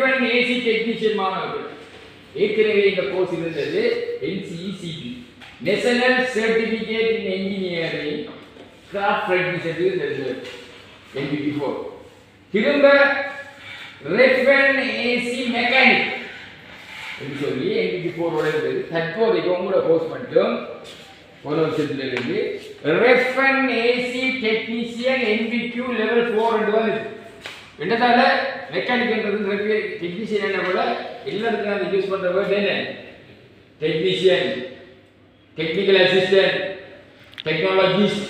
ரெஃபரன் AC technician மாணவர்கள். ஏற்கனவே இந்த கோர்ஸ் இருந்தது NCECP national certificate in engineering craft recognition இருந்தது. என்பிபி ஃபோர் திரும்ப ரெஃபன் ஏசி மெக்கானிக் என்று சொல்லி எங்களுக்கு ஃபோரோட இருந்தது தற்போதைக்கு உங்களோட கோர்ஸ் மட்டும். ஒரு வருஷத்துல இருந்து ref and AC technician NPQ level four ரெண்டு வந்து என்னதால? மெக்கானிக்ன்றது டெக்னீஷியன் என்ன போல எல்லாத்துக்கும் அது யூஸ் பண்ற வேர்ட் என்ன? டெக்னீஷியன் டெக்னிக்கல் அசிஸ்டன்ட் டெக்னாலஜிஸ்ட்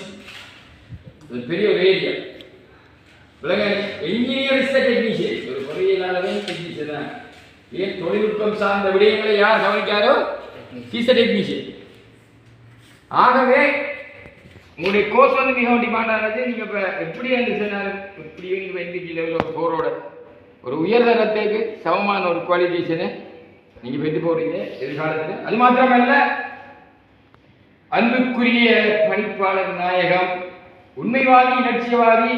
ஒரு பெரிய ஒரு ஏரியா விலங்க இன்ஜினியர் இஸ் டெக்னீஷியன் ஒரு பொறியியலாளரே டெக்னீஷியன் தான். ஏன் தொழில்நுட்பம் சார்ந்த விடயங்களை யார் கவனிக்காரோ இஸ் டெக்னீஷியன் ஆகவே உங்களுடைய கோர்ஸ் வந்து மிகவும் டிமாண்டானது நீங்கள் இப்போ எப்படி என்று சொன்னார் எப்படி நீங்கள் எண்ணிக்கை லெவலில் போரோட ஒரு உயர்தரத்துக்கு சமமான ஒரு குவாலிஃபிகேஷனை நீங்கள் பெற்று போகிறீங்க எதிர்காலத்தில். அது மாத்திரமல்ல அன்புக்குரிய பணிப்பாளர் நாயகம் உண்மைவாதி லட்சியவாதி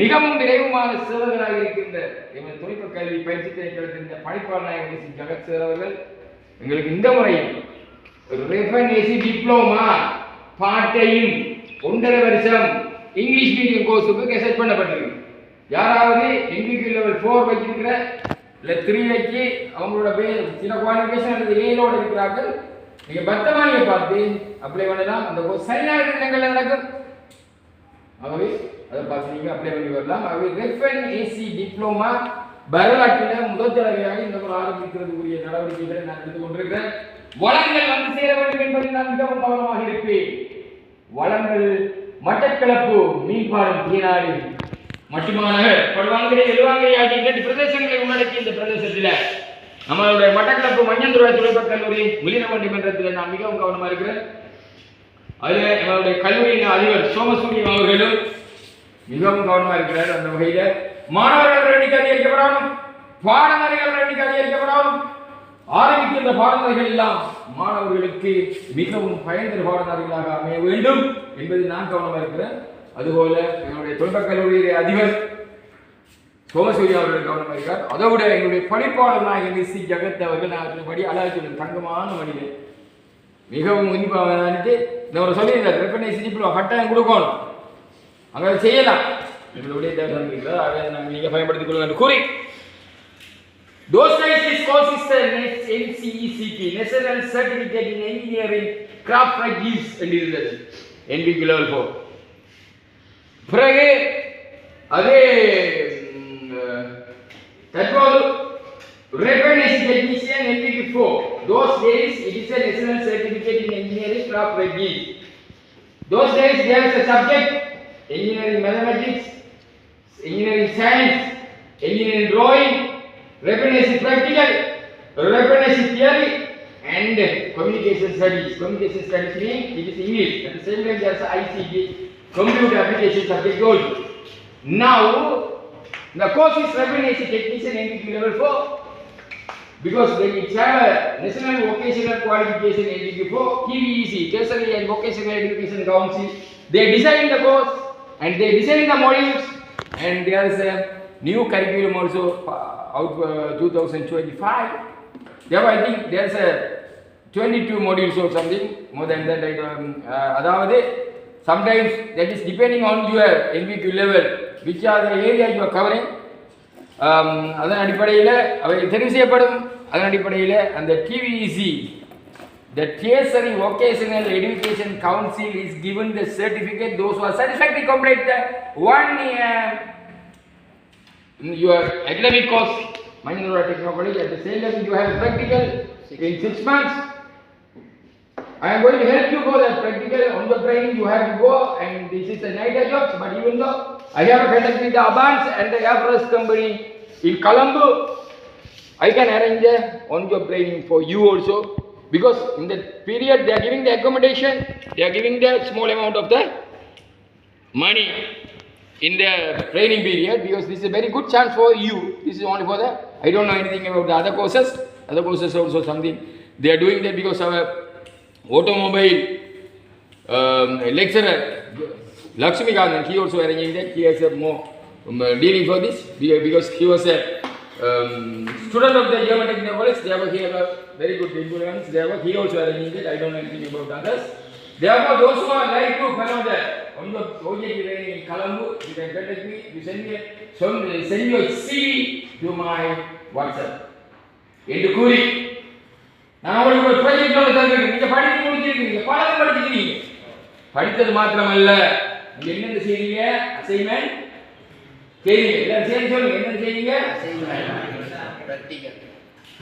மிகவும் விரைவுமான சேவகராக இருக்கின்ற எங்கள் தொழில்நுட்ப கல்வி பயிற்சி திணைக்களத்தின் பணிப்பாளர் நாயகம் சி ஜகத் சார் அவர்கள். எங்களுக்கு இந்த முறையில் ஒரு ரெஃபன் ஏசி டிப்ளோமா பாட்டையும் ஒன்றரை வருஷம் இங்கிலீஷ் மீடியம் கோர்ஸுக்கு கெசட் பண்ணப்பட்டிருக்கு. யாராவது எங்கிக்கு லெவல் ஃபோர் வச்சிருக்கிற இல்லை த்ரீ வைக்கி அவங்களோட பே சில குவாலிஃபிகேஷன் அல்லது ஏழோட இருக்கிறார்கள் நீங்கள் பத்தமானியை பார்த்து அப்ளை பண்ணலாம். அந்த கோர்ஸ் சரியான இடங்களில் நடக்கும். ஆகவே அதை பார்த்து நீங்கள் அப்ளை பண்ணி வரலாம். ஆகவே ரெஃபன் ஏசி டிப்ளோமா வரலாற்றில் முதல் தடவையாக இந்த ஒரு ஆரம்பிக்கிறதுக்குரிய நடவடிக்கைகளை நான் எடுத்துக் கொண்டிருக்கிறேன் வளங்கள் வந்து சேர வேண்டும் என்பதில் நான் மிகவும் கவனமாக இருப்பேன். வளங்கள் மட்டக்களப்பு மீன்பாலம் தீனாடி மட்டுமாநகர் படுவாங்கிரி எழுவாங்கிரி ஆகிய இரண்டு பிரதேசங்களை உள்ளடக்கி இந்த பிரதேசத்தில் நம்மளுடைய மட்டக்களப்பு மஞ்சந்துறை தொழில்நுட்ப கல்லூரி முலினவண்டி மன்றத்தில் நான் மிகவும் கவனமாக இருக்கிறேன். அதில் எங்களுடைய கல்லூரியின் அதிபர் சோமசூரியம் அவர்களும் மிகவும் கவனமாக இருக்கிறார் அந்த வகையில். மாணவர்கள் எண்ணிக்கை அதிகரிக்கப்படணும் பாடநெறிகள் எண்ணிக்கை அதிகரிக்கப்படணும் ஆரம்பிக்கின்ற பாடநெறிகள் எல்லாம் மாணவர்களுக்கு மிகவும் பயனுள்ள பாடநெறிகளாக அமைய வேண்டும் என்பதில் நான் கவனமாக இருக்கிறேன். அதுபோல எங்களுடைய தொழில்நுட்ப கல்லூரியுடைய அதிபர் சோமசூரி அவர்கள் கவனமாக இருக்கார் அதை விட எங்களுடைய பணிப்பாளர் நாயகன் சி. ஜெகத் அவர்கள் நான் சொன்னபடி அழகு தங்கமான மனிதன். மிகவும் உன்னிப்பாக நினைத்து இந்த ஒரு சொல்லியிருந்தார் ரெப்பனை சிரிப்பில் கட்டாயம் கொடுக்கணும். அங்கே அதை செய்யலாம் எங்களுடைய தேவை அதை நாங்கள் நீங்கள் பயன்படுத்திக் கொள்ளுங்கள் கூறி Those days this course is the NCECT, National Certificate in Engineering Craft Practice என்றிருந்தது. NBQ level 4. பிறகு அதே ம், அஹ், தற்போது Reference Technician NBQ 4. Those days it is a National Certificate in Engineering Craft Practice. Those days there is a subject engineering mathematics, engineering science, engineering drawing, reference practical, reference theory, and communication studies. Communication studies mean it is English. At the same time, there is a ICT, computer applications are technology. Now, the course is recognized technician NDQ level 4 because when we have National Vocational Qualification NDQ 4, TVEC, Tertiary and Vocational Education Council, they design the course and they design the modules and there is a new curriculum also uh, out uh, 2025. Therefore, I think there is a 22 modules or something, more than that, Like don't, uh, sometimes that is depending on your NVQ level, which are the area you are covering. அதன் அடிப்படையில் அவை தெரிவு செய்யப்படும் அதன் அடிப்படையில் அந்த டிவிஇசி the டேசரி vocational education council is given the certificate those are satisfactory complete the one your academic course மணிந்தோட technology at the same time you have practical in six months I am going to help you go that practical on the training you have to go and this is a night job but even though I have a contact with the Abans and the Air Force company in Colombo, I can arrange on-job training for you also because in that period they are giving the accommodation, they are giving the small amount of the money in the training period because this is a very good chance for you. This is only for the, I don't know anything about the other courses. Other courses also something. They are doing that because our automobile um, lecturer Lakshmi Gandhan, he also arranged that. He has a more um, dealing for this because he was a um, student of the German Technical College. Therefore, he had a very good influence. Therefore, he also arranged it. I don't know anything about others. Therefore, those who are like to follow the on the project training in Colombo, you can contact me. You send me a, send, send your CV to my WhatsApp. Into Kuri. நான் உங்களுக்கு ஒரு project ஒன்று தந்திருக்கேன். நீங்க படித்து முடிச்சிருக்கீங்க. பாடம் படிச்சிருக்கீங்க. படித்தது மாத்திரமல்ல. நீங்க என்னென்ன செய்றீங்க? அசைன்மெண்ட் செய்றீங்க. எல்லாரும் சேர்ந்து சொல்லுங்க. என்ன செய்றீங்க?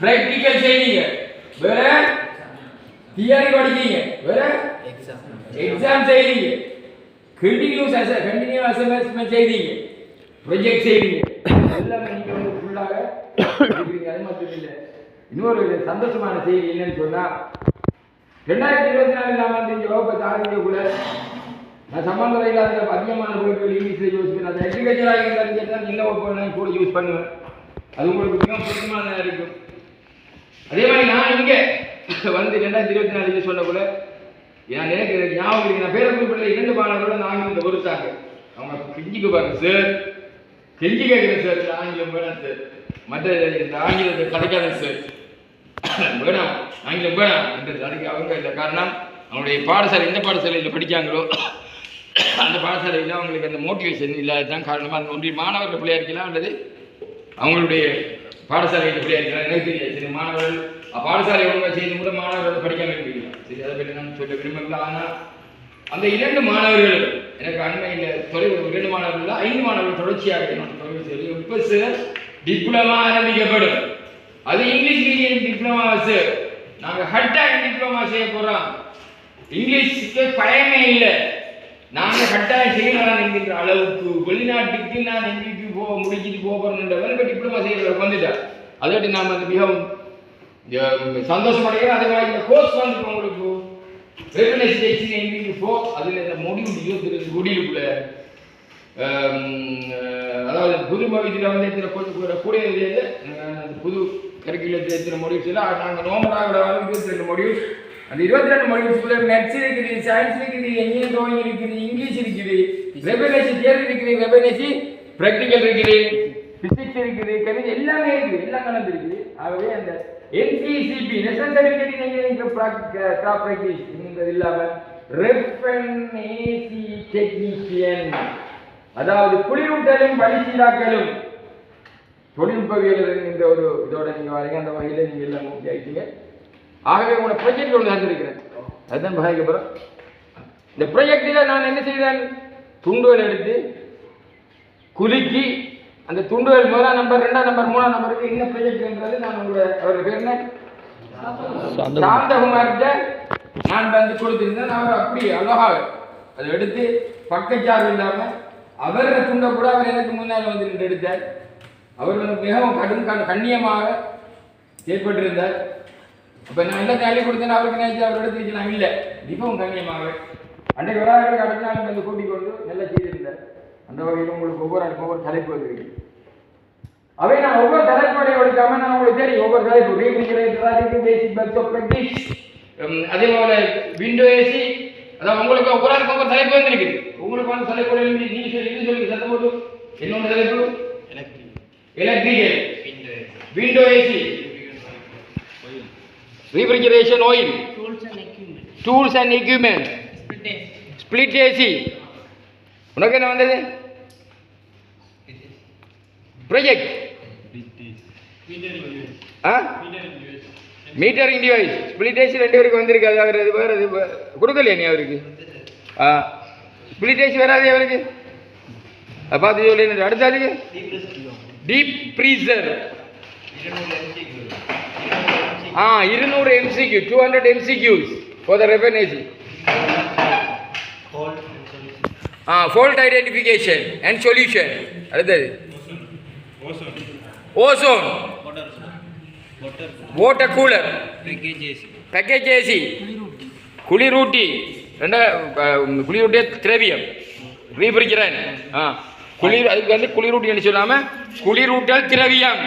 பிராக்டிக்கல் செய்றீங்க. வேற? தியரி படிச்சீங்க வேற? எக்ஸாம் செய்றீங்க. கண்டினியூஸ் அச கண்டினியூ அசைன்மெண்ட் செய்றீங்க. ப்ரொஜெக்ட் செய்றீங்க. எல்லாமே நீங்க வந்து ஃபுல்லாக அது மட்டும் இல்லை. இன்னொரு சந்தோஷமான செய்தி என்னன்னு சொன்னால் ரெண்டாயிரத்தி இருபத்தி நாலு நான் வந்து இந்த வகுப்பை ஆரம்பிக்கக்குள்ள நான் சம்பந்தம் இல்லாத அதிகமான பொருட்கள் இங்கிலீஷில் யூஸ் பண்ணேன் அது எஜுகேஷனாக இருந்தாலும் தான் என்ன நான் கூட யூஸ் பண்ணுவேன். அது உங்களுக்கு மிகவும் பொருத்தமானதாக இருக்கும். அதே மாதிரி நான் இங்கே வந்து ரெண்டாயிரத்தி இருபத்தி நாலு யூஸ் பண்ணக்குள்ள நான் எனக்கு ஞாபகம் இருக்கு நான் பேரை குறிப்பிட்ட இரண்டு மாணவர்களோட நான் இந்த ஒருத்தாங்க. அவங்க கெஞ்சிக்கு பாருங்க சார் கெஞ்சி கேட்குறேன் சார் ஆங்கிலம் வேணாம் சார் மற்ற இந்த ஆங்கிலத்தை கிடைக்காத சார் வேணாம் ஆங்கிலம் வேணாம் என்றது அதுக்கு அவங்க இல்லை காரணம். அவங்களுடைய பாடசாலை எந்த பாடசாலையில் படித்தாங்களோ அந்த பாடசாலையில் அவங்களுக்கு அந்த மோட்டிவேஷன் இல்லாததான் காரணமாக அந்த ஒன்றிய மாணவர்கள் பிள்ளையாக இருக்கலாம் அல்லது அவங்களுடைய பாடசாலையில் பிள்ளையாக இருக்கலாம்? எனக்கு தெரியாது. சரி மாணவர்கள் பாடசாலை ஒழுங்காக செய்து கூட மாணவர்கள் படிக்காம இருக்கலாம் சரி அதை பற்றி நான் சொல்ல விரும்பல ஆனால் அந்த இரண்டு மாணவர்கள் எனக்கு அண்மையில் தொலைவு இரண்டு மாணவர்கள் ஐந்து மாணவர்கள் தொடர்ச்சியாக என்னோட தொலைவு சரி இப்போ சார் டிப்ளமா ஆரம்பிக்கப்படும். அது இங்கிலீஷ் மீடியம் டிப்ளமா சார் நாங்கள் கட்டாயம் டிப்ளமா செய்ய போகிறோம் இங்கிலீஷுக்கு பயமே இல்லை. நாங்கள் கட்டாயம் செய்யலாம் என்கின்ற அளவுக்கு வெளிநாட்டுக்கு நான் எங்களுக்கு போக முடிச்சுட்டு போகிறோன்றவன் இப்போ டிப்ளமா செய்யறவர் வந்துட்டார். அதோட நாம் அது மிகவும் அஹ், சந்தோஷமடைகிறோம் அதே மாதிரி இந்த கோர்ஸ் வந்துட்டு உங்களுக்கு ரெகுலேஷன் எங்களுக்கு போ அதில் இந்த முடிவு இருபத்தி ரெண்டு அதாவது புது மகிழ்ச்சியில் வந்து எத்தனை கொஞ்சம் கூட கூடிய புது கிடைக்கல எத்தனை மொழிஸ் இல்லை. நாங்கள் நோம்பராக இருபத்தி ரெண்டு மொழிஸ் அந்த இருபத்தி ரெண்டு மொழிஸ்க்குள்ள மேத்ஸ் இருக்குது சயின்ஸ் இருக்குது எங்கேயும் ட்ராயிங் இருக்குது இங்கிலீஷ் இருக்குது வெபனேசி தேர்வு இருக்குது வெபனேசி ப்ராக்டிக்கல் இருக்குது பிசிக்ஸ் இருக்குது கெமிஸ்ட்ரி எல்லாமே இருக்குது எல்லாம் கலந்து இருக்குது. ஆகவே அந்த NCCP national certificate craft practice என்பது இல்லாமல் ரெஃபனேசி டெக்னீஷியன் அதாவது குளிரூட்டலும் வழிசீராக்கலும் தொழில்நுட்பவியல் இந்த ஒரு இதோட நீங்கள் வரீங்க அந்த வகையில் நீங்கள் எல்லாம் முக்கிய ஆயிட்டீங்க. ஆகவே உங்களோட ப்ரொஜெக்ட் ஒன்று தந்திருக்கிறேன் அதுதான் பாதிக்கப்புறம் இந்த ப்ரொஜெக்டில் நான் என்ன செய்தேன்? துண்டுகள் எடுத்து குலுக்கி அந்த துண்டுகள் முதலாம் நம்பர் ரெண்டாம் நம்பர் மூணாம் நம்பருக்கு என்ன ப்ரொஜெக்ட்ன்றது நான் உங்களோட அவர் பேர் என்ன? சாந்தகுமார்கிட்ட நான் வந்து கொடுத்துருந்தேன். அவர் அப்படி அழகாக அதை எடுத்து பக்கச்சார்பு இல்லாமல் அவரை துண்டை கூட அவர் எனக்கு முன்னால் வந்து நின்று எடுத்தார். அவர் வந்து மிகவும் கடும் கண் கண்ணியமாக செயற்பட்டிருந்தார் அப்ப நான் என்ன அள்ளி கொடுத்தேன் அவருக்கு நினைச்சு அவரோட திருச்சி நான் இல்லை. மிகவும் கண்ணியமாக. அன்றைக்கு வராதவர்களுக்கு அடுத்த நாள் வந்து கூட்டிக் கொண்டு நல்லா செய்திருந்தார். அந்த வகையில் உங்களுக்கு ஒவ்வொரு ஆளுக்கும் ஒவ்வொரு தலைப்பு வந்திருக்கு. அவை நான் ஒவ்வொரு தலைப்புகளையும் எடுக்காம நான் உங்களுக்கு தெரியும் ஒவ்வொரு தலைப்பு ரீஃப்ரிஜரேட்டர் இருக்கு பேசிக் பக்ஸ் ஆஃப் ப்ராக்டிஸ் அதே போல விண்டோ ஏசி அதான் உங்களுக்கு ஒவ்வொரு ஆளுக்கு ஒவ்வொரு தலைப்பு வந்துருக்குது. உங்களுக்கு வந்து தலைப்பு நீங்க சொல்லி இது சொல்லி சத்தம் போட்டு. என்னோட தலைப்பு? Electrical window AC refrigeration oil Tools and equipment. Tools and equipment Split test. Split AC உனக்கு என்ன வந்தது? ப்ரொஜெக்ட் ஆ? மீட்டரிங் டிவைஸ் ஸ்பிளிட் ஏசி ரெண்டு பேருக்கு வந்திருக்கு. அது அவர் இது வேறு இது வே- கொடுக்கலையா நீ அவருக்கு? ஆ. ஸ்பிளிட் டீப் ஃப்ரீசர் ஆ இருநூறு MCQ two hundred MCQs for the raven ஆ ஃபோல்ட் ஐடென்டிஃபிகேஷன் அண்ட் சொல்யூஷன் அடுத்தது. Ozone water cooler package AC குளிரூட்டி. ரெண்டா குளிரூட்டிய திரவியம். ரீபிரிக்கிறேன் ஆ குளிர் அதுக்கு வந்து குளிரூட்டின்னு சொல்லாமல் குளிரூட்டல் திரவியம்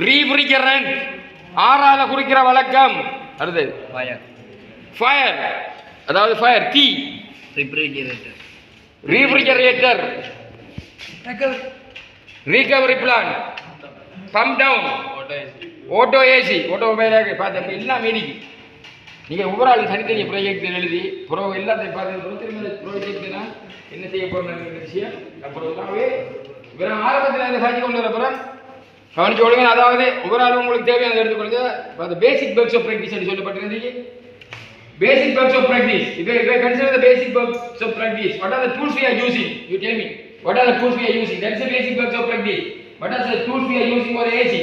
ரீபிரிக்கிறேன் ஆறால குறிக்கிற வழக்கம் அடுத்தது Fire. ஃபயர் அதாவது ஃபயர் தீ Refrigerator. Refrigerator recovery plant pump down auto AC auto மொபைலாக பார்த்து எல்லாம் மீனிக்கு நீங்கள் ஒவ்வொரு ஆளுக்கு தனித்தனி ப்ராஜெக்ட் எழுதி புறவு எல்லாத்தையும் பார்த்து திரும்ப ப்ராஜெக்ட்னா என்ன செய்ய போகிறேன்னு விஷயம் அப்புறமாவே இவரை ஆரம்பத்தில் என்ன சாட்சி கொண்டு வரப்புறம் கவனிச்சு ஒழுங்கு அதாவது ஒவ்வொரு ஆளும் உங்களுக்கு தேவையானது எடுத்துக்கொள்ளுங்க அந்த பேசிக் பேக்ஸ் ஆஃப் ப்ராக்டிஸ் சொல்லப்பட்டிருந்தீங்க பேசிக் பேக்ஸ் ஆஃப் ப்ராக்டிஸ் இது இதை consider the basic facts of practice what are the tools we are using you tell me what are the tools we are using that's the basic facts of practice what are the tools we are using for AC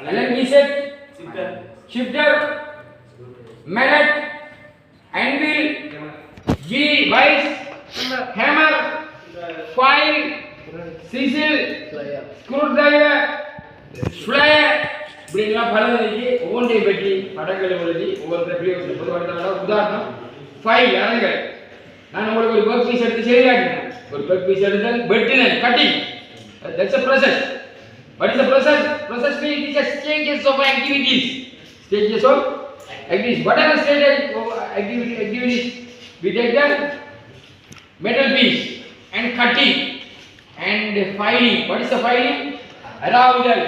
Allen key set, shifter, mallet, anvil, G vice, hammer, file, chisel, screwdriver, flare, இப்படிலாம் பல இருக்கு ஒவ்வொன்றையும் பற்றி படங்களை எழுதி ஒவ்வொருத்தர் பொதுவாக உதாரணம் ஃபைல் அறங்கள் நான் உங்களுக்கு ஒரு ஒர்க் பீஸ் எடுத்து சரியாக்கினேன் ஒரு ஒர்க் பீஸ் எடுத்தேன் வெட்டினேன் cutting that's a process what is the process process means it is a stages of activities stages of activities what are the stages of activity activities we take the metal piece and cutting and filing what is the filing அராவுதல்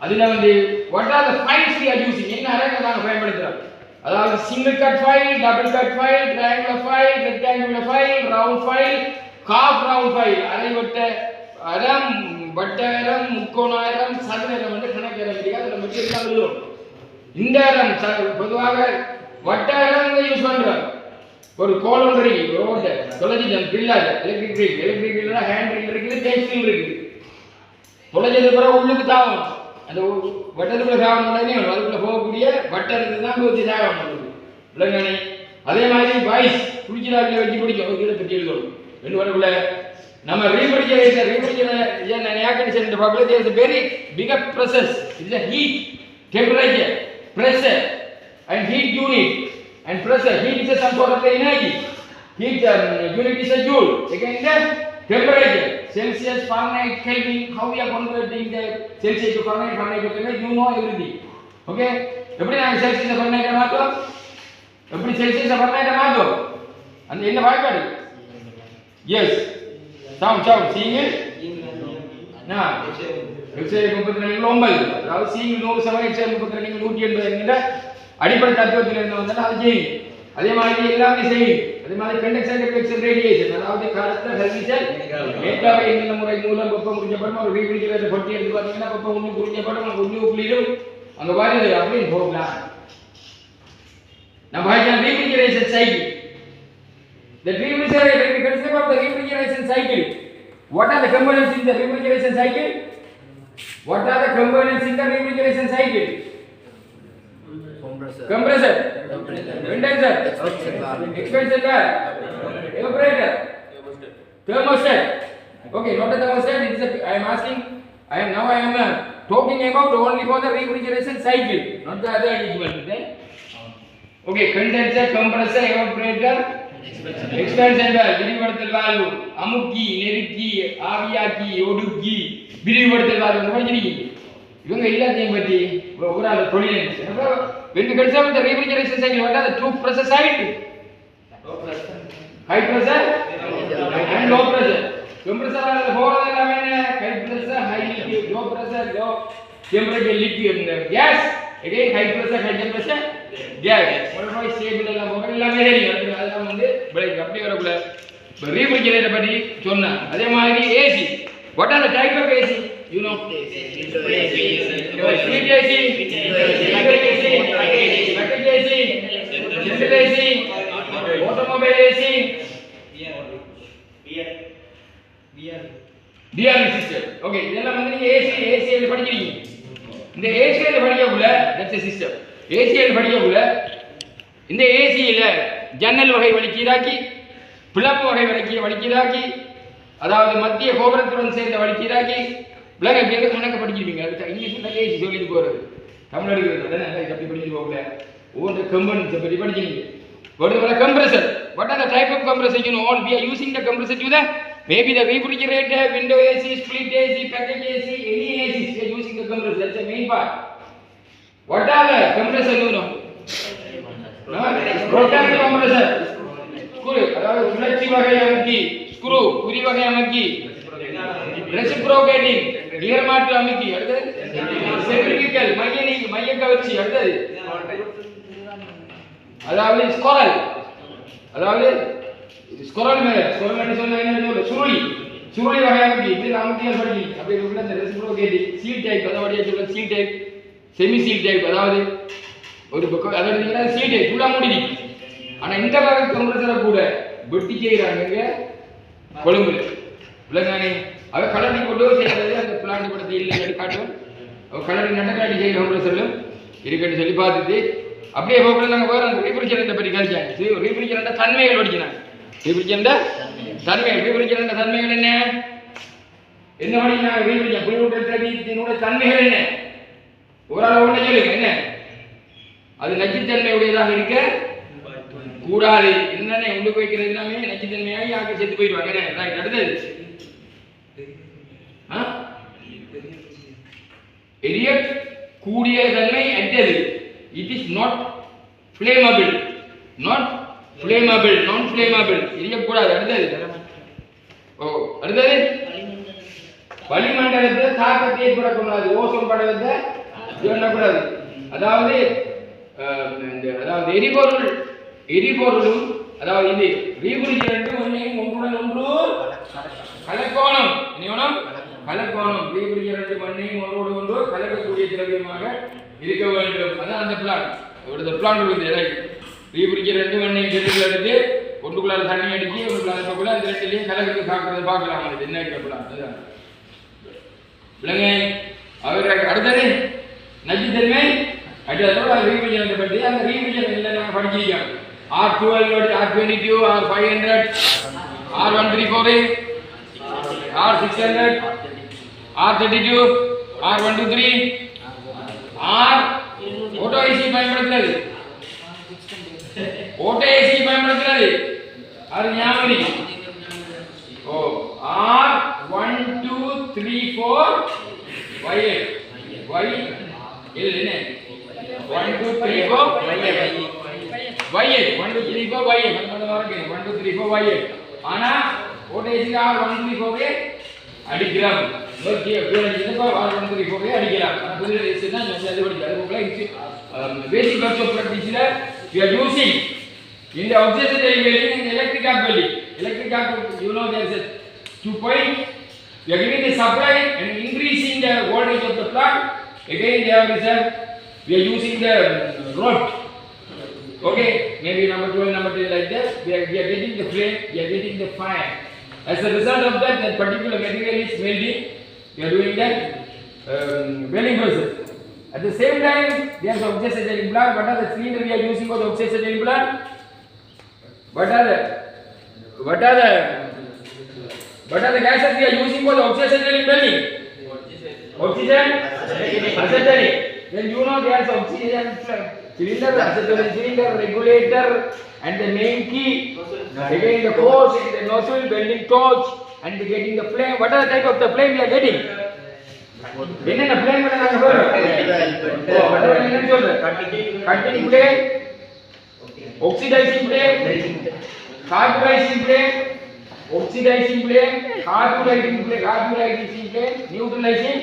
அதுல வந்து what are the files we are using என்ன அரங்க நாங்க பயன்படுத்துறோம் அதாவது single cut file double cut file triangular file rectangular file round file half round file அரைவட்ட அரம் வட்டாயிரம் முக்கோணாயிரம் சதுரம் வந்து கணக்கு இருக்கு அதில் மட்டும் எல்லாம் எழுதுவோம் இந்த பொதுவாக வட்டாயிரம் யூஸ் பண்ணுறோம் ஒரு கோலம் இருக்கு ரோடு தொலைஞ்சிட்டோம் பில்லர் எலக்ட்ரிக் ரிக் எலக்ட்ரிக் ரிக்ல ஹேண்ட் ரில் இருக்குது டேக் இருக்குது தொலைஞ்சது பிறகு உள்ளுக்கு தாவும் அந்த வட்டத்துக்குள்ள தாவணும் உடனே அதுக்குள்ள போகக்கூடிய வட்டத்துக்கு தான் ஊற்றி தாவணும் உங்களுக்கு அதே மாதிரி பாய்ஸ் குளிச்சிடாக்கில் வச்சு பிடிக்கும். ஒரு கீழே பற்றி எழுதணும். ரெண்டு வரக்குள்ள நம்ம ரீபிரிஜரேட்டர் ரீபிரிஜரேஷன் ஏர் கண்டிஷன் பார்க்கல there is very bigger process it's a heat temperature pressure and heat unit and pressure heat is a some sort of the energy heat um, unit is a joule again the temperature celsius fahrenheit kelvin how we are converting the celsius to fahrenheit fahrenheit to kelvin you எப்படி நாங்கள் செல்சியஸை ஃபahrenheit மாற்றோம் எப்படி செல்சியஸை ஃபahrenheit மாற்றோம் அந்த என்ன வாய்ப்பாடு S sound sound சீங்க. எக்ஸைடு முப்பத்தி ரெண்டு ஒன்பது அதாவது சி நூறு சமயம் எக்ஸைடு முப்பத்தி ரெண்டு நூற்றி எண்பது என்கிற அடிப்படை தத்துவத்தில் இருந்து வந்தாலும் அது செய்யும் அதே மாதிரி எல்லாமே செய்யும் அதே மாதிரி கண்டக்ஷன் ரிஃப்ளெக்ஷன் ரேடியேஷன் அதாவது கருத்த ஹரிசல் மேற்காவை என்கிற முறை மூலம் வெப்பம் உறிஞ்சப்படும். ஒரு ரீபிடிக்கிறத பொட்டி எடுத்து பார்த்தீங்கன்னா வெப்பம் ஒன்று உறிஞ்சப்படும். ஒன்று உப்புளிடும் அங்கே வருது அப்படின்னு போகலாம். நம்ம refrigeration cycle The refrigeration, when we consider about the refrigeration cycle, what are the components in the refrigeration cycle? What are the components in the refrigeration cycle? Compressor, condenser, expansion valve, evaporator, thermostat. Okay, not the thermostat. It is a, I am asking. I am now I am uh, talking about only for the refrigeration cycle, not the other equipment. Okay, condenser, compressor, evaporator, expansion valve விரிவுபடுத்தல் valve அமுக்கி நெருக்கி ஆவியாக்கி ஒடுக்கி விரிவுபடுத்தல் valve படிச்சிருக்கீங்க இவங்க எல்லாத்தையும் பற்றி ஒரு ஒரு ஆள் தொழில் when we consider the refrigeration cycle what are the two process side high pressure and low pressure compressor ஆல போறது எல்லாமே என்ன high pressure high liquid low pressure low temperature liquid gas again high pressure high temperature gas மறுபடியும் stable எல்லாம் போக எல்லாமே தெரியும் அது அதெல்லாம் வந்து பிரேக் அப்படி வரக்குள்ள இப்போ ரீஃப்ரிஜரேட்டர் பற்றி சொன்னேன் அதே மாதிரி AC what are the type of AC you know sweet AC electric AC AC general AC automobile AC TRV system okay இதெல்லாம் வந்து நீங்க ஏசி ஏசிஎல் படிக்கிறீங்க. இந்த ஏசிஎல் படிக்கக்குள்ள தட்ஸ் சிஸ்டம் ஏசிஎல் படிக்கக்குள்ள இந்த ஏசியில ஜன்னல் வகை வலிக்கீராக்கி பிளப்பு வகை வலிக்கிய வலிக்கீராக்கி அதாவது மத்திய கோபுரத்துடன் சேர்ந்த வலிக்கீராக்கி பிள்ளைங்க எப்படி இருக்க முன்னக்க படிச்சிருப்பீங்க அது இங்கிலீஷ் நிறைய சொல்லிட்டு போகிறது தமிழ் எடுக்கிறது அதானே இது அப்படி படிச்சுட்டு போகல ஒவ்வொரு கம்பெனிஸை பற்றி படிச்சிருக்கீங்க What is the compressor? What are the type of compressor you know? All we are using the compressor to the maybe the refrigerator, window AC, split AC, package AC, any AC. We are using the compressor. That's the main part. What are the compressor you know? No? Rotary compressor. அதாவது சுழற்சி வகை அமுக்கி screw குறி வகை அமுக்கி reciprocating நிகர்மாற்று அமுக்கி அடுத்தது centrifugal மைய நீக்கி மைய கவர்ச்சி அடுத்தது அதாவது ஸ்கொரல் அதாவது ஸ்கொரல் மேல ஸ்கொரல் சொன்னா என்ன சுருளி சுருளி வகை அமுக்கி இது அமுக்கியல் படிக்கி அப்படி இந்த ரெசிப்ரோகேட்டிங் சீல் டைப் அதாவது seal type semi seal type அதாவது ஒரு பக்கம் அதாவது சீல் சீடே ஃபுல்லாக முடிதி ஆனால் இந்த வகை கம்ப்ரஸரை கூட வெட்டி செய்கிறாங்க இங்க கொழும்புல. விலங்கானே அவ கடலை கொண்டு செய்கிறது அந்த பிளான் படத்தை இல்லை காட்டும். அவ கடலை நடக்காட்டி செய்கிற கம்ப்ரஸர்களும் இருக்குன்னு சொல்லி பார்த்துட்டு அப்படியே போகல நாங்கள் போகிற அந்த ரீஃப்ரிஜரண்ட்டை பற்றி கழிச்சாங்க. ரீஃப்ரிஜரண்ட தன்மைகள் படிக்கிறாங்க ரீஃப்ரிஜரண்ட தன்மைகள். ரீஃப்ரிஜரண்ட தன்மைகள் என்ன? என்ன படிக்கிறாங்க ரீஃப்ரிஜரன் குளிரூட்டல் தன்மைகள் என்ன? ஓரளவு ஒன்று சொல்லுங்க என்ன? அது நச்சுத்தன்மையுடையதாக இருக்க கூடாது. என்னென்ன உண்டு போய்க்கிறது எல்லாமே நச்சுத்தன்மையாகி யாருக்கு செத்து போயிடுவாங்க. என்ன? ரைட் அடுத்தது. ஆ? எரிய கூடிய தன்மை அற்றது. It is not flammable not flammable non flammable எரியக்கூடாது. அடுத்தது. ஓ அடுத்தது. வளிமண்டலத்தில் தாக்கத்தை ஏற்படக்கூடாது ஓசோன் படத்தை இது அதாவது அதாவது எரிபொருள் எரிபொருளும் அதாவது இது ரீஃப்ரிஜரண்ட்டும் ஒன்றையும் ஒன்றுடன் ஒன்று கலக்கோணம். என்ன கலக்கோணம். ரீஃப்ரிஜரண்ட் மண்ணையும் ஒன்றோடு ஒன்று கலக்கக்கூடிய திரவியமாக இருக்க வேண்டும். அதான் அந்த பிளான் அவரது பிளான் இருக்குது ரைட் ரீஃப்ரிஜரண்ட் மண்ணையும் செடிகள் எடுத்து ஒன்றுக்குள்ளார தண்ணி அடிச்சு ஒன்றுக்குள்ளார இருக்கக்குள்ள அந்த ரெண்டுலையும் கலக்கத்து பார்க்கறத பார்க்கலாம். அது என்ன இருக்கிற பிளான் அதுதான். விலங்கு. அவர் அடுத்தது நச்சுத்தன்மை. அடுத்ததோட ரீவிஜன் பற்றி அந்த ரீவிஜன் இல்லை நாங்கள் படிச்சிருக்கோம். R twelve R twenty two R five hundred R one three four R six hundred R thirty two R one two three R auto AC பயன்படுத்துறது. ஓட்டோ ஏசி பயன்படுத்துறது. அது ஞாபகம் ஓ R one two three four Y Y இது என்ன? One two three four Y one two three four Y one two three four Y ஆனா ஓட்டேஜிக்கு R one three four அடிக்கலாம் okay R one three four அடிக்கலாம் ஆனா புதிய ரேஸ் தான் அது படிச்சு அது போல பேசிக் கான்செப்ட் ஆஃப் ப்ராக்டிஸ்ல we are using in the oxygen building in the electric arc building electric arc you know there is a two point we are giving the supply and increasing the voltage of the plant again there is a we are using the rod okay? Maybe number 12 number 3 like that. We are, we are getting the flame we are getting the fire. As a result of that that particular material is melting we are doing that um, process. At the same time there is oxygen plant. What are the cylinder we are using for the oxygen plant? What are the what are the what are the gases we are using for the oxygen building oxygen? Acetylene then you know there is oxygen cylinder acetylene cylinder regulator and the main key again the hose and the nozzle bending torch and getting the flame what are the type of the flame we are getting என்னென்ன flame பண்ண நாங்க சொல்றோம் ஓ, அதான் என்ன சொல்றேன் cutting flame oxidizing flame carburizing flame oxidizing flame carburizing flame carburizing flame neutralizing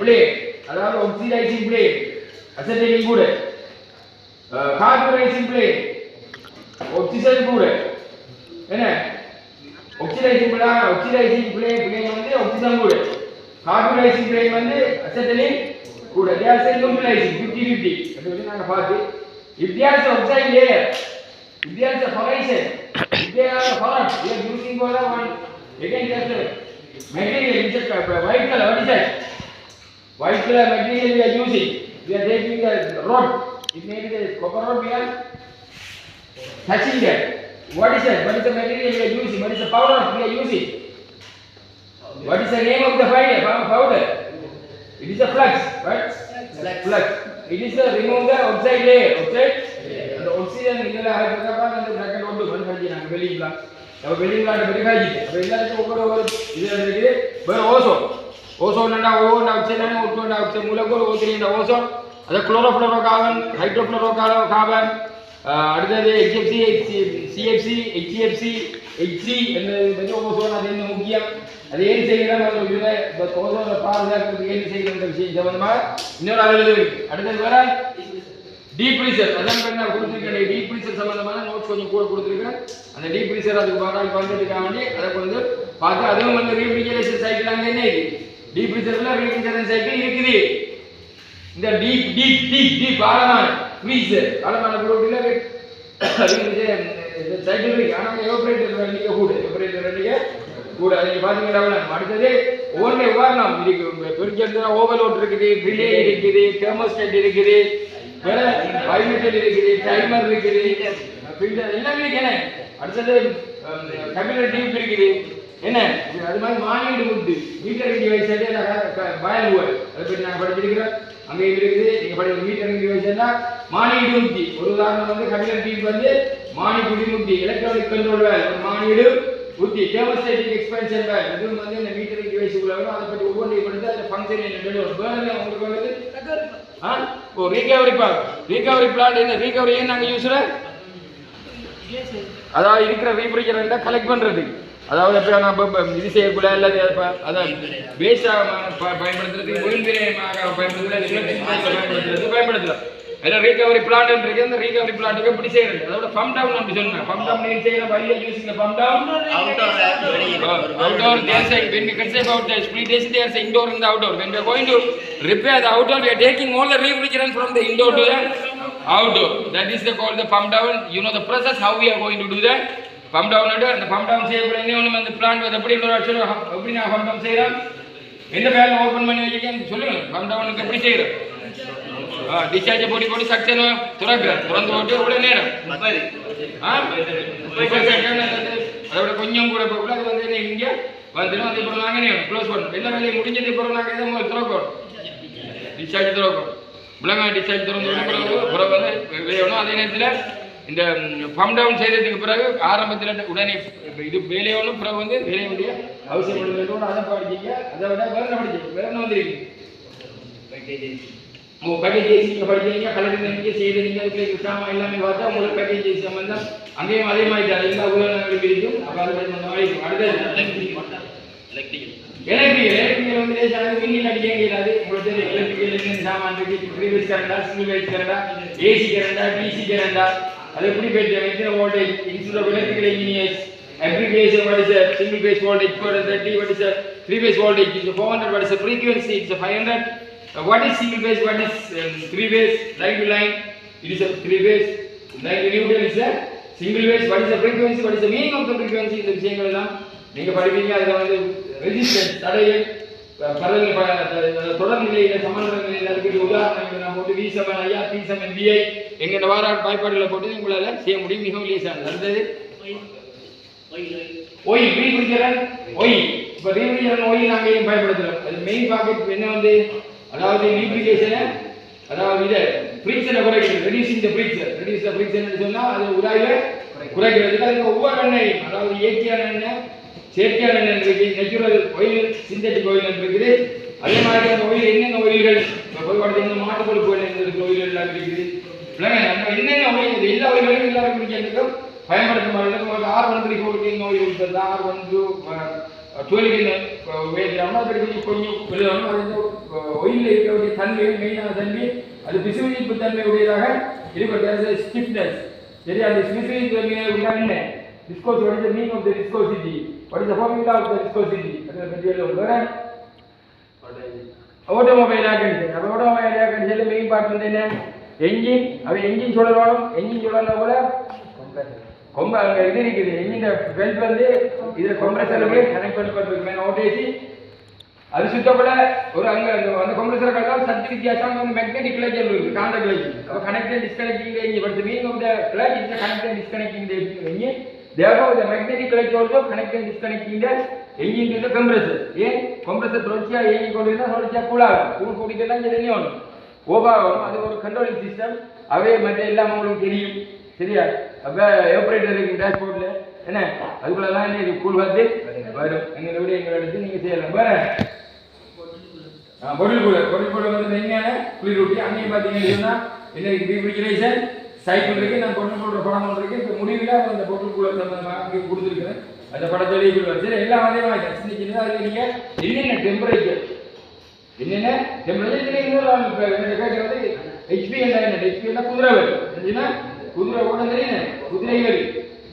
flame அதாவது oxidizing flame acetylene கூட carburizing flame oxygen கூட என்ன oxidizing flame oxidizing flame flame வந்து oxygen கூட carburizing flame வந்து acetylene கூட they are saying neutralizing 50 50 அது வந்து நாங்க பார்த்து if there is oxide layer if there is a horizon if there are a horn we are using for the one again there's a material which is uh, white color what is that White color material we are using. We are taking the rod. It may be the copper rod we are touching that. What is it What is the material we are using? What is the powder we are using? What is the name of the fire powder? It is a flux, right? Flux. flux. It is the remove the outside layer, outside. The oxygen in the hydrocarbon and the bracket on the one hundred and belly block. Now belly block verify it. Belly block over over. This is the but also. Ozone என்ன ஓன் oxide ஒட்டு oxide மூலக்கூறு ஓத்திரி இந்த ozone. அது chlorofluorocarbon ஹைட்ரோஃப்ளோரோ carbon அடுத்தது HFC HC CFC HFC HC என்பது பற்றி ozone அது என்ன முக்கியம்? அது ஏன் செய்யலாம் அது இதுல இந்த ஓசோனை பாதுகாக்கிறது ஏன் செய்யணுன்ற விஷயம் சம்பந்தமாக இன்னொரு அளவில் இருக்கு? அடுத்தது வேற? டீப்ரீசர் அதான் நான் கொடுத்துருக்கேன் டீப்ரீசர் ஃப்ரீசர் சம்பந்தமான நோட்ஸ் கொஞ்சம் கூட கொடுத்துருக்கேன். அந்த டீப்ரீசர் அதுக்கு பாராள் பண்ணுறதுக்காக வேண்டி அதை வந்து பார்த்து அதுவும் வந்து ரீஃப்ரிஜரேஷன் சைக்கிள் அங்கே என்ன இருக்கு டீப் ஃப்ரீசரில் ரீஃப்ரிஜரேஷன் சைக்கிள் இருக்குது. இந்த டீப் டீப் டீப் டீப் ஆழமான ஃப்ரீசர் ஆழமான பொருட்கள் சைக்கிள் இருக்கு. ஆனால் எவப்ரேட்டர் வண்டிக்க கூட எவப்ரேட்டர் வண்டிக்க கூட அதை பாத்தீங்கன்னா அடுத்தது ஒவ்வொன்றே உதாரணம் இருக்கு பெருஞ்செடுத்தா ஓவர்லோட் இருக்குது ரிலே இருக்குது தெர்மோஸ்டேட் இருக்குது வேற வைமீட்டர் இருக்குது டைமர் இருக்குது ஃபில்டர் எல்லாமே இருக்கு. அடுத்தது um, கம்ப்யூட்டர் டீப் இருக்குது. என்ன? அது மாதிரி மானியீடு உண்டு. மீட்டர் டிவைஸ் பயன் அதை பற்றி நான் படிச்சிருக்கிறேன் அங்கே இருக்குது. நீங்க படிக்கிற மீட்டர் டிவைஸ்னா மானியீடு உத்தி ஒரு உதாரணம் வந்து கம்ப்யூட்டர் டியூப் வந்து மானிக்குடி முத்தி எலக்ட்ரானிக் கண்ட்ரோல் வேல் மானியீடு உத்தி டெமோஸ்டேட்டிக் எக்ஸ்பென்ஷன் வேல் இது வந்து இந்த மீட்டர் டிவைஸ் உள்ள வரும். அதை பற்றி ஒவ்வொன்றையும் படித்து அதில் ஃபங்க்ஷன் என்ன பேர்னர் உங்களுக்கு வந்து ஆ? ஓ ரீகவரி பிளான் ரீகவரி பிளான் என்ன? ரீகவரி ஏன் நாங்கள் யூஸ்ல அதாவது இருக்கிற ரீஃப்ரிஜரண்ட்டை கலெக்ட் பண்ணுறது அதாவது இப்போ நம்ம இது செய்யக்குள்ள அல்லது ப- அதான் வேஸ்டாக பயன்படுத்துறதுக்கு ஒழுங்கிரமாக பயன்படுத்துறது பயன்படுத்துறது பயன்படுத்தலாம் அதில் ரீகவரி பிளான் இருக்கு அந்த ரீகவரி பிளான்ட்டுக்கு எப்படி செய்யறது அதோட பம்ப் டவுன் அப்படி சொன்னேன் பம்ப் டவுன் நீங்க செய்யற வழியை using pump down Outdoor, they are saying when we can say about the split AC they are saying indoor and the outdoor when we are going to repair the outdoor we are taking all the refrigerant from the indoor to the outdoor that is the called the pump down you know the process how we are going to do that pump down அந்த pump down செய்யக்கூடிய என்ன அந்த plant வந்து எப்படி இன்னொரு actual எப்படி நான் pump down செய்யறேன்? எந்த வேலை ஓப்பன் பண்ணி வச்சிருக்கேன் சொல்லுங்க. பம்ப் டவுனுக்கு எப்படி செய்யறேன் டிஸ்சார்ஜ் போட்டி போட்டு சக்சன் திறக்கிறேன் திறந்து போட்டு எவ்வளோ நேரம்? அதோட கொஞ்சம் கூட போகல. அது வந்து இங்கே வந்துடும். அது இப்போ நாங்கள் க்ளோஸ் பண்ணணும். எல்லா வேலையும் முடிஞ்சது இப்போ நாங்கள் இதை முதல்ல திறக்கணும் டிஸ்சார்ஜ் திறக்கணும் முழங்கா டிஸ்சார்ஜ் திறந்து விட்ட பிறகு பிறகு வந்து வேணும் அதே நேரத்தில் இந்த பம்ப் டவுன் செய்ததுக்கு பிறகு ஆரம்பத்தில் உடனே இப்ப இது வேலையோடும் பிறகு வந்து வேலைய வேண்டிய அவசியம் உள்ளதோடு அதை படிச்சீங்க அதை விட வேற படிச்சீங்க வேற என்ன வந்திருக்கு உங்க பேக்கேஜ் நீங்க படிக்கிறீங்க கலெக்டர் நீங்கள் செய்தீங்க அதுக்குள்ள இருக்காம எல்லாமே பார்த்தா உங்களுக்கு பேக்கேஜ் சம்பந்தம். அங்கேயும் அதே மாதிரி தான். எல்லா உலகங்களும் பிரிக்கும் அப்போ அது அந்த மாதிரி அடுத்தது. எலக்ட்ரிக்கல் எலக்ட்ரிக்கல் வந்து லேசாக மின்னில் அடிக்க முடியாது உங்களுக்கு தெரியும். எலக்ட்ரிக்கல் சாமான் இருக்குது ப்ரீவியஸ் கரண்டா சிங்கிள் வைஸ் கரண்டா ஏசி கரண்டா டிசி கரண்டா அது எப்படி போயிட்டு எத்தனை voltage institute of electrical engineers aggregation what is a single phase voltage 430 what is a three phase voltage is a 400 what is a frequency it's a 500 uh, what is single phase what is um, three phase line to line it is a three phase line to neutral is a single phase what is the frequency what is the meaning of the frequency இந்த விஷயங்கள் எல்லாம் நீங்க படிப்பீங்க அதுல வந்து resistance தடைகள் பரவல் தொடர் நிலையில சமநிலை நிலையில இருக்கிற உதாரணங்கள் வி செவன் ஐயா பி செவன் விஐ வார வாய்ப்பாடுகளை போட்டு உங்களால செய்ய முடியும் மிகவும் லேசானது. அடுத்தது? ஒய் ரீஃப்ரிஜரன் ஒய் இப்போ ரீஃப்ரிஜரன் ஒய் நாங்க ஏன் அது மெயின் பாக்கெட் என்ன வந்து? அதாவது ரீஃப்ரிஜரேஷனை அதாவது இதை ஃப்ரீசரை குறைக்கிறது reducing the freezer reduce the freezer சொன்னா அது உராயில குறைக்கிறதுக்கு அதுக்கு ஒவ்வொரு எண்ணெயும் அதாவது இயற்கையான எண்ணெய் செயற்கையான எண்ணெய் இருக்கு நேச்சுரல் ஆயில் சிந்தட்டிக் ஒயில் இருக்குது. அதே மாதிரி அந்த ஒயில் என்னென்ன ஆயில்கள் போய் இந்த மாட்டு கொழுப்பு எண்ணெய் இருக்கிற ஆயில் எல்லாம் இருக்குது. இல்லைங்க நம்ம என்னென்ன ஒயில் இது எல்லா ஆயில்களையும் எல்லாரும் குடிக்கிறதுக்கும் பயன்படுத்தும் பொழுது உங்களுக்கு ஆர் ஒன் த்ரீ ஃபோருக்கு நோய் இருக்கிறது ஆர் ஒன் டூ டுவெல்க்கு வேதியாமல் அது கொஞ்சம் கொஞ்சம் எழுதணும் அது வந்து ஒயிலில் இருக்கக்கூடிய தன்மை மெயினான தன்மை. அது பிசுவிப்பு தன்மை உடையதாக இருக்கிறது ஸ்டிஃப்னஸ் சரி அந்த பிசுவிப்பு தன்மை of the viscosity what is the meaning of the viscosity what is the formula of the automobile ஆக்கன்ஸ் அப்போ ஆட்டோமொபைல் ஆக்கன்ஸில் மெயின் பார்ட் வந்து என்ன என்ஜின் அவன் என்ஜின் சொல்லணும் என்ஜின் சொல்லணும் கூட கொம்ப அங்கே இது இருக்குது என்ஜின் பெல்ட் வந்து இதில் கொம்ப்ரஸருக்கு கனெக்ட் பண்ணப்பட்டிருக்கு மேலே ஓட்டேசி அது சுத்தப்பட ஒரு அங்கே அந்த கொம்ப்ரஸரை கட்டால் சத்து வித்தியாசம் வந்து மேக்னெட்டிக் கிளச் இருக்குது காந்த கிளச் அப்போ connect disconnecting engine but meaning of the clutch is connect disconnecting engine therefore the magnetic clutch also connect and disconnect in the engine to the compressor. ஏன் compressor தொடர்ச்சியா இயங்கி கொண்டிருந்தா தொடர்ச்சியா கூலாகும் கூழ் கூட்டிட்டு தான் தண்ணி வரும் ஓபாகும் அது ஒரு கண்ட்ரோலிங் சிஸ்டம் அவே மற்ற எல்லாம் உங்களுக்கு தெரியும். சரியா? அப்ப ஆப்ரேட்டர் இருக்கு டேஷ்போர்ட்ல என்ன? அதுக்குள்ளலாம் என்ன இது? கூல் வந்து வரும். எங்களை விட எங்களை எடுத்து நீங்க செய்யலாம். வேற? பொருள் கூட. பொருள் கூட வந்து மெயினான குளிர் ஊட்டி அங்கேயும் பார்த்தீங்கன்னா என்ன ரீஃப்ரிஜரேஷன் சைக்கிள் இருக்கு நான் பொண்ணு சொல்ற படம் இருக்கு. இப்போ முடிவில் அந்த பொருள் கூட அங்கே கொடுத்துருக்கிறேன். அந்த படத்தோடய எழுதி எல்லாம் அதே மாதிரி சின்ன சின்னதாக அதில் நீங்கள் என்னென்ன டெம்பரேச்சர் என்னென்ன டெம்பரேச்சர் இன்னொரு கேட்கறது ஹெச்பி என்ன? ஹெச்பி என்ன குதிரை வரி தெரிஞ்சுன்னா குதிரை கூட தெரியுது குதிரை வரி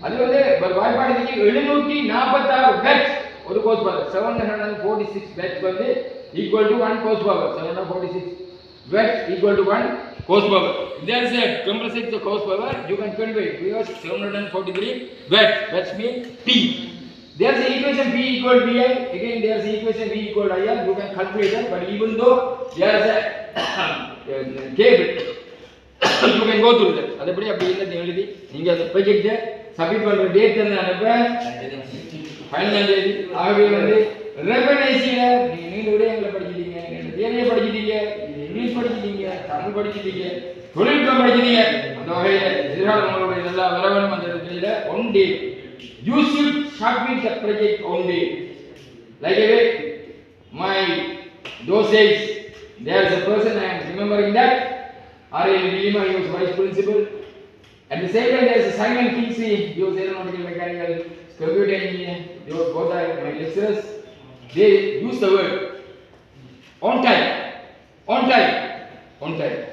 அது வந்து வாய்ப்பாடுக்கு எழுநூற்றி நாற்பத்தாறு பேட்ச் ஒரு horse power seven hundred and forty six watts வந்து equal to one horse power seven hundred forty six watts equal to one cos power there is a compressor to cos power you can convert because 743 watt watts mean p there is a equation p equal to vi again there is a equation v equal to ir you can calculate that but even though there is a cable you can go through that அதுபடி அப்படி இல்லை எழுதி நீங்க அந்த project submit பண்ற date என்ன அனுப்ப பதினஞ்சாம் தேதி ஆகவே வந்து ரெவனேசியில நீங்க நீண்ட விடயங்களை படிச்சிட்டீங்க நீங்க தேவையை படிச்சிட்டீங்க இங்கிலீஷ் படிச்சிட்டீங்க தமிழ் படிச்சிட்டீங்க தொழில்நுட்பம் படிச்சிட்டீங்க அந்த வகையில எதிர்கால உங்களுடைய நல்லா வரவேணும் அந்த இடத்துல one day you should submit the project one day like a my those days there is a person I am remembering that R.A. Lima, he was vice principal. At the same time, there is a Simon Kingsley, he was aeronautical mechanical, computer engineer, they were both are my lecturers. They use the word on time, on time, on time.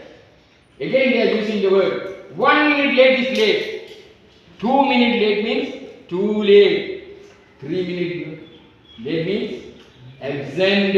Again, they are using the word one minute late is late, two minute late means too late, three minute late means absent.